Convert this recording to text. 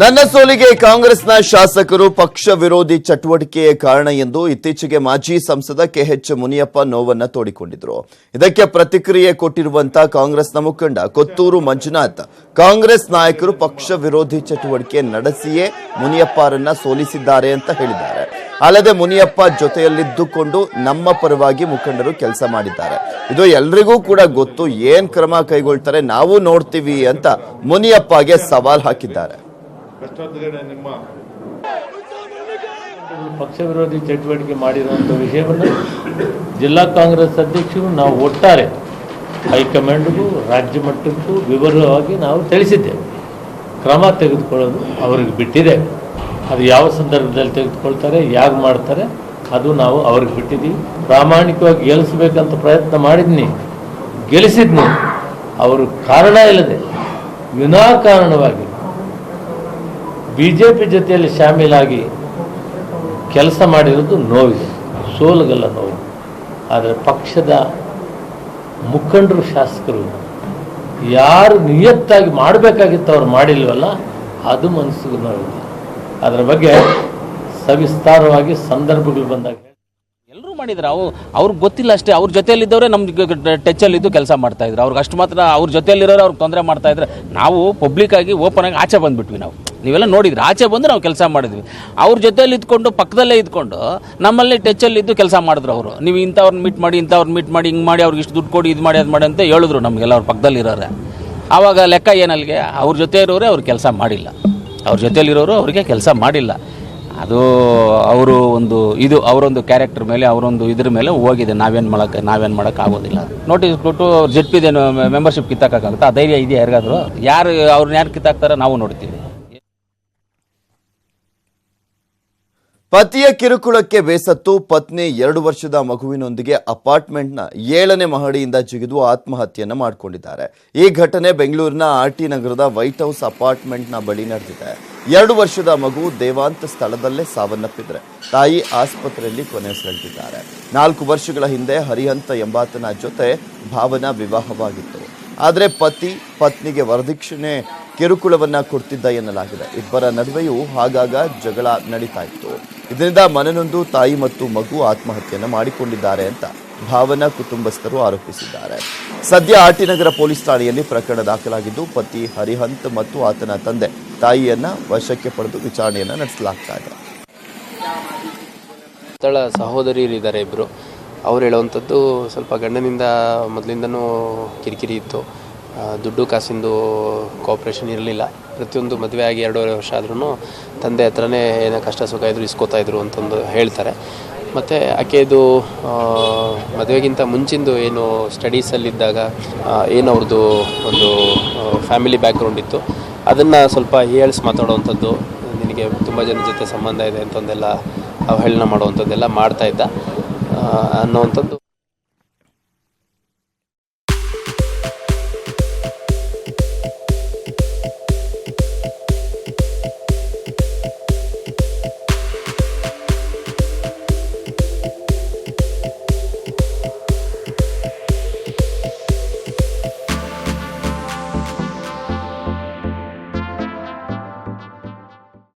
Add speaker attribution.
Speaker 1: ನನ್ನ ಸೋಲಿಗೆ ಕಾಂಗ್ರೆಸ್ನ ಶಾಸಕರು ಪಕ್ಷ ವಿರೋಧಿ ಚಟುವಟಿಕೆಯೇ ಕಾರಣ ಎಂದು ಇತ್ತೀಚೆಗೆ ಮಾಜಿ ಸಂಸದ ಕೆಎಚ್ ಮುನಿಯಪ್ಪ ನೋವನ್ನು ತೋಡಿಕೊಂಡಿದ್ರು. ಇದಕ್ಕೆ ಪ್ರತಿಕ್ರಿಯೆ ಕೊಟ್ಟಿರುವಂತಹ ಕಾಂಗ್ರೆಸ್ನ ಮುಖಂಡ ಕೊತ್ತೂರು ಮಂಜುನಾಥ್, ಕಾಂಗ್ರೆಸ್ ನಾಯಕರು ಪಕ್ಷ ವಿರೋಧಿ ಚಟುವಟಿಕೆ ನಡೆಸಿಯೇ ಮುನಿಯಪ್ಪರನ್ನ ಸೋಲಿಸಿದ್ದಾರೆ ಅಂತ ಹೇಳಿದ್ದಾರೆ. ಅಲ್ಲದೆ ಮುನಿಯಪ್ಪ ಜೊತೆಯಲ್ಲಿದ್ದುಕೊಂಡು ನಮ್ಮ ಪರವಾಗಿ ಮುಖಂಡರು ಕೆಲಸ ಮಾಡಿದ್ದಾರೆ. ಇದು ಎಲ್ರಿಗೂ ಕೂಡ ಗೊತ್ತು ಏನ್ ಕ್ರಮ ಕೈಗೊಳ್ತಾರೆ ನಾವು ನೋಡ್ತೀವಿ ಅಂತ ಮುನಿಯಪ್ಪಗೆ ಸವಾಲ್ ಹಾಕಿದ್ದಾರೆ.
Speaker 2: ನಿಮ್ಮ
Speaker 3: ಪಕ್ಷ ವಿರೋಧಿ ಚಟುವಟಿಕೆ ಮಾಡಿರುವಂಥ ವಿಷಯವನ್ನು ಜಿಲ್ಲಾ ಕಾಂಗ್ರೆಸ್ ಅಧ್ಯಕ್ಷರು ನಾವು ಒಟ್ಟಾರೆ ಹೈಕಮಾಂಡ್ಗೂ ರಾಜ್ಯ ಮಟ್ಟಕ್ಕೂ ವಿವರವಾಗಿ ನಾವು ತಿಳಿಸಿದ್ದೇವೆ. ಕ್ರಮ ತೆಗೆದುಕೊಳ್ಳೋದು ಅವ್ರಿಗೆ ಬಿಟ್ಟಿದೆ. ಅದು ಯಾವ ಸಂದರ್ಭದಲ್ಲಿ ತೆಗೆದುಕೊಳ್ತಾರೆ ಯಾಕೆ ಮಾಡ್ತಾರೆ, ಅದು ನಾವು ಅವ್ರಿಗೆ ಬಿಟ್ಟಿದ್ದೀವಿ. ಪ್ರಾಮಾಣಿಕವಾಗಿ ಗೆಲ್ಲಿಸ್ಬೇಕಂತ ಪ್ರಯತ್ನ ಮಾಡಿದ್ನಿ, ಗೆಲ್ಲಿಸಿದ್ನಿ. ಅವರು ಕಾರಣ ಇಲ್ಲದೆ ವಿನಾಕಾರಣವಾಗಿ ಬಿ ಜೆ ಪಿ ಜೊತೆಯಲ್ಲಿ ಶಾಮೀಲಾಗಿ ಕೆಲಸ ಮಾಡಿರೋದು ನೋವಿದೆ, ಸೋಲುಗಲ್ಲ ನೋವು. ಆದರೆ ಪಕ್ಷದ ಮುಖಂಡರು, ಶಾಸಕರು, ಯಾರು ನಿಯತ್ತಾಗಿ ಮಾಡಬೇಕಾಗಿತ್ತು ಅವ್ರು ಮಾಡಿಲ್ವಲ್ಲ, ಅದು ಮನಸ್ಸಿಗೆ ನೋವಿದೆ. ಅದರ ಬಗ್ಗೆ ಸವಿಸ್ತಾರವಾಗಿ ಸಂದರ್ಭಗಳು ಬಂದಾಗ
Speaker 4: ಎಲ್ಲರೂ ಮಾಡಿದ್ರು, ಅವು ಅವ್ರಿಗೆ ಗೊತ್ತಿಲ್ಲ ಅಷ್ಟೇ, ಅವ್ರ ಜೊತೆಯಲ್ಲಿದ್ದವರೇ ಟಚ್ಚಲ್ಲಿದ್ದು ಇದ್ದು ಕೆಲಸ ಮಾಡ್ತಾಯಿದ್ರು ಅವ್ರಿಗೆ ಅಷ್ಟು ಮಾತ್ರ ಅವ್ರ ಜೊತೆಯಲ್ಲಿರೋರು ಅವ್ರಿಗೆ ತೊಂದರೆ ಮಾಡ್ತಾಯಿದ್ರೆ ನಾವು ಪಬ್ಲಿಕ್ಕಾಗಿ ಓಪನ್ ಆಗಿ ಆಚೆ ಬಂದುಬಿಟ್ವಿ ನಾವು. ನೀವೆಲ್ಲ ನೋಡಿದ್ರಿ. ಆಚೆ ಬಂದು ನಾವು ಕೆಲಸ ಮಾಡಿದ್ವಿ. ಅವ್ರ ಜೊತೆಯಲ್ಲಿ ಇದ್ಕೊಂಡು, ಪಕ್ಕದಲ್ಲೇ ಇದ್ಕೊಂಡು, ನಮ್ಮಲ್ಲಿ ಟಚಲ್ಲಿ ಇದ್ದು ಕೆಲಸ ಮಾಡಿದ್ರು ಅವರು. ನೀವು ಇಂಥವ್ರನ್ನ ಮೀಟ್ ಮಾಡಿ ಇಂಥವ್ರನ್ನ ಮೀಟ್ ಮಾಡಿ, ಹಿಂಗೆ ಮಾಡಿ, ಅವ್ರಿಗೆ ಇಷ್ಟು ದುಡ್ಡು ಕೊಡಿ, ಇದು ಮಾಡಿ, ಅದು ಮಾಡಿ ಅಂತ ಹೇಳಿದ್ರು ನಮಗೆಲ್ಲ ಅವ್ರ ಪಕ್ಕದಲ್ಲಿ ಇರೋರೆ. ಆವಾಗ ಲೆಕ್ಕ ಏನಲ್ಲಿಗೆ ಅವ್ರ ಜೊತೆ ಇರೋರೇ, ಅವ್ರು ಕೆಲಸ ಮಾಡಿಲ್ಲ. ಅವ್ರ ಜೊತೆಯಲ್ಲಿರೋರು ಅವರಿಗೆ ಕೆಲಸ ಮಾಡಿಲ್ಲ. ಅದು ಅವರು ಒಂದು ಇದು, ಅವರೊಂದು ಕ್ಯಾರೆಕ್ಟರ್ ಮೇಲೆ, ಅವರೊಂದು ಇದ್ರ ಮೇಲೆ ಹೋಗಿದೆ. ನಾವೇನು ಮಾಡೋಕ್ಕೆ ನಾವೇನು ಮಾಡೋಕ್ಕಾಗೋದಿಲ್ಲ ನೋಟಿಸ್ ಕೊಟ್ಟು ಜೆಡ್ ಪಿದೇನು ಮೆಂಬರ್ಶಿಪ್ ಕಿತ್ತಾಕಾಗುತ್ತೆ ಆ ಧೈರ್ಯ ಇದೆಯಾ ಯಾರಿಗಾದರೂ? ಯಾರು ಅವ್ರನ್ನ ಯಾರು ಕಿತ್ತಾಕ್ತಾರೋ ನಾವು ನೋಡ್ತೀವಿ.
Speaker 1: ಪತಿಯ ಕಿರುಕುಳಕ್ಕೆ ಬೇಸತ್ತು ಪತ್ನಿ ಎರಡು ವರ್ಷದ ಮಗುವಿನೊಂದಿಗೆ ಅಪಾರ್ಟ್ಮೆಂಟ್ನ ಏಳನೇ ಮಹಡಿಯಿಂದ ಜಿಗಿದು ಆತ್ಮಹತ್ಯೆಯನ್ನು ಮಾಡಿಕೊಂಡಿದ್ದಾರೆ. ಈ ಘಟನೆ ಬೆಂಗಳೂರಿನ ಆರ್ ಟಿ ನಗರದ ವೈಟ್ ಹೌಸ್ ಅಪಾರ್ಟ್ಮೆಂಟ್ನ ಬಳಿ ನಡೆದಿದೆ. ಎರಡು ವರ್ಷದ ಮಗು ದೇವಾಂತ ಸ್ಥಳದಲ್ಲೇ ಸಾವನ್ನಪ್ಪಿದ್ರೆ. ತಾಯಿ ಆಸ್ಪತ್ರೆಯಲ್ಲಿ ಕೊನೆಯುಸಿರೆಳೆದಿದ್ದಾರೆ ನಾಲ್ಕು ವರ್ಷಗಳ ಹಿಂದೆ ಹರಿಹಂತ ಎಂಬಾತನ ಜೊತೆ ಭಾವನಾ ವಿವಾಹವಾಗಿತ್ತು. ಆದರೆ ಪತಿ ಪತ್ನಿಗೆ ವರದಕ್ಷಿಣೆ ಕಿರುಕುಳವನ್ನ ಕೊಡ್ತಿದ್ದ ಎನ್ನಲಾಗಿದೆ. ಇಬ್ಬರ ನಡುವೆಯೂ ಆಗಾಗ ಜಗಳ ನಡೀತಾ ಇತ್ತು. ಇದರಿಂದ ಮನನೊಂದು ತಾಯಿ ಮತ್ತು ಮಗು ಆತ್ಮಹತ್ಯೆಯನ್ನು ಮಾಡಿಕೊಂಡಿದ್ದಾರೆ ಅಂತ ಭಾವನಾ ಕುಟುಂಬಸ್ಥರು ಆರೋಪಿಸಿದ್ದಾರೆ. ಸದ್ಯ ಆಟಿನಗರ ಪೊಲೀಸ್ ಠಾಣೆಯಲ್ಲಿ ಪ್ರಕರಣ ದಾಖಲಾಗಿದ್ದು, ಪತಿ ಹರಿಹಂತ್ ಮತ್ತು ಆತನ ತಂದೆ ತಾಯಿಯನ್ನ ವಶಕ್ಕೆ ಪಡೆದು ವಿಚಾರಣೆಯನ್ನ ನಡೆಸಲಾಗ್ತಾ ಇದೆ.
Speaker 5: ಸ್ಥಳ ಸಹೋದರಿಯರಿದ್ದಾರೆ ಇಬ್ಬರು ಅವ್ರು ಹೇಳುವಂಥದ್ದು ಸ್ವಲ್ಪ ಗಂಡನಿಂದ ಮೊದಲಿಂದನೂ ಕಿರಿಕಿರಿ ಇತ್ತು. ದುಡ್ಡು ಕಾಸಿಂದು ಕೋಪ್ರೇಷನ್ ಇರಲಿಲ್ಲ. ಪ್ರತಿಯೊಂದು ಮದುವೆ ಆಗಿ ಎರಡೂವರೆ ವರ್ಷ ಆದ್ರೂ ತಂದೆ ಹತ್ರನೇ ಏನೋ ಕಷ್ಟ ಸುಖ ಇದ್ರು ಇಸ್ಕೋತಾ ಇದ್ರು ಅಂತಂದು ಹೇಳ್ತಾರೆ. ಮತ್ತು ಆಕೆದು ಮದುವೆಗಿಂತ ಮುಂಚಿಂದು ಏನು ಸ್ಟಡೀಸಲ್ಲಿದ್ದಾಗ ಏನು ಅವ್ರದ್ದು ಒಂದು ಫ್ಯಾಮಿಲಿ ಬ್ಯಾಕ್ಗ್ರೌಂಡ್ ಇತ್ತು. ಅದನ್ನು ಸ್ವಲ್ಪ ಹೀಯಾಳಿಸಿ ಮಾತಾಡುವಂಥದ್ದು ನಿನಗೆ ತುಂಬ ಜನ ಜೊತೆ ಸಂಬಂಧ ಇದೆ ಅಂತಂದೆಲ್ಲ ಅವಹೇಳನ ಮಾಡುವಂಥದ್ದೆಲ್ಲ ಮಾಡ್ತಾ ಇದ್ದ ಆ, ಅನ್ನುವಂಥದ್ದು.